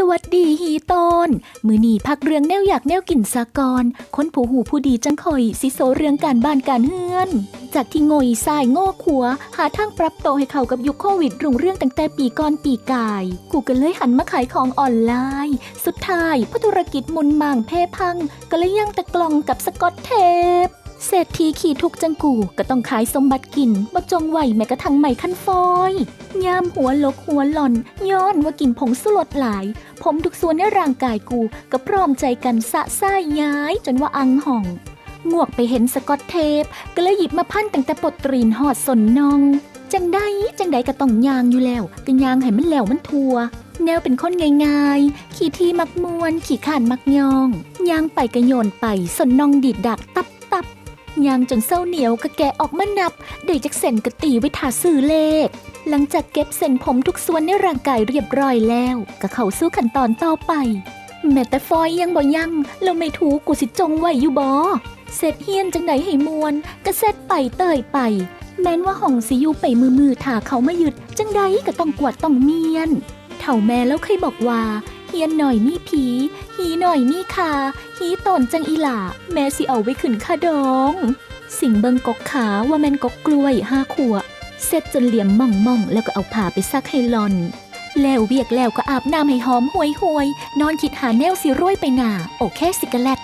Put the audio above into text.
สวัสดีฮีตนมือนีพักเรื่องแนวอยากแนวกินสากรคนผู้หูผู้ดีจังคอยสิโซเรื่องการบ้านการเฮือน จากที่โงยสายโง่ขัว หาทางปรับโตให้เข้ากับยุคโควิดรุ่งเรื่องตั้งแต่ปีก่อนปีกาย กูก็เลยหันมาขายของออนไลน์ สุดท้ายเพราะธุรกิจมุนมางเพ่พัง ก็เลยยังตะกลองกับสกอตเทป เศรษฐีขี่ทุกจังกูก็ต้องขายสมบัติกินบ่จงไหวแม้กระทั่งไม่ขั้นฟอยยามหัวลกหัวหล่อน ย้อนว่ากินผงสุรสหลาย ผมทุกส่วนในร่างกายกูก็พร้อมใจกันสะส้ายย้ายจนว่าอังห่องงวกไปเห็นสกอตเทป ก็เลยหยิบมาพันตั้งแต่ปลดตรีนหอดสนนอง จังได้จังใดก็ต้องยางอยู่แล้วก็ยางให้มันแล้วมันทัวแนวเป็นคนง่ายๆ ขี่ที่มักมวน ขี่ขานมักยอง ยางไปกระโยนไปสนนองดีดดักตับ ยางจนเศร้าเหนียวก็แกะออกมานับได้จากเส้นกะตีไว้ทาซื้อเลข หลังจากเก็บเส้นผมทุกส่วนในร่างกายเรียบร้อยแล้วก็เข้าสู่ขั้นตอนต่อไป แม้แต่ฟอยยังบ่ยังแล้วไม่ถูกกูสิจงไว้อยู่บ่เสร็จเฮียนจังไหนให้มวนก็เสร็จไปเตยไป แม้นว่าห้องสิอยู่ไปมือมือถ้าเขามาหยุด จังใดก็ต้องกวดต้องเมียนเถ่าแม่แล้วเคยบอกว่า ฮียนหน่อยมีผีฮีหน่อยมีคาฮีตนจังอีหล่าแม่สิเอาไว้ขึ้นคาดอง สิ่งเบิงกกขาว่าแม่นกกกล้วยห้าขวบเสร็จจนเหลี่ยมม่องม่องแล้วก็เอาผ้าไปซักให้หลอน แล้วเวียกแล้วก็อาบน้ำให้หอมห่วยห่วยนอนคิดหาแนวสิร้วยไปหนาโอเคสิกะแลต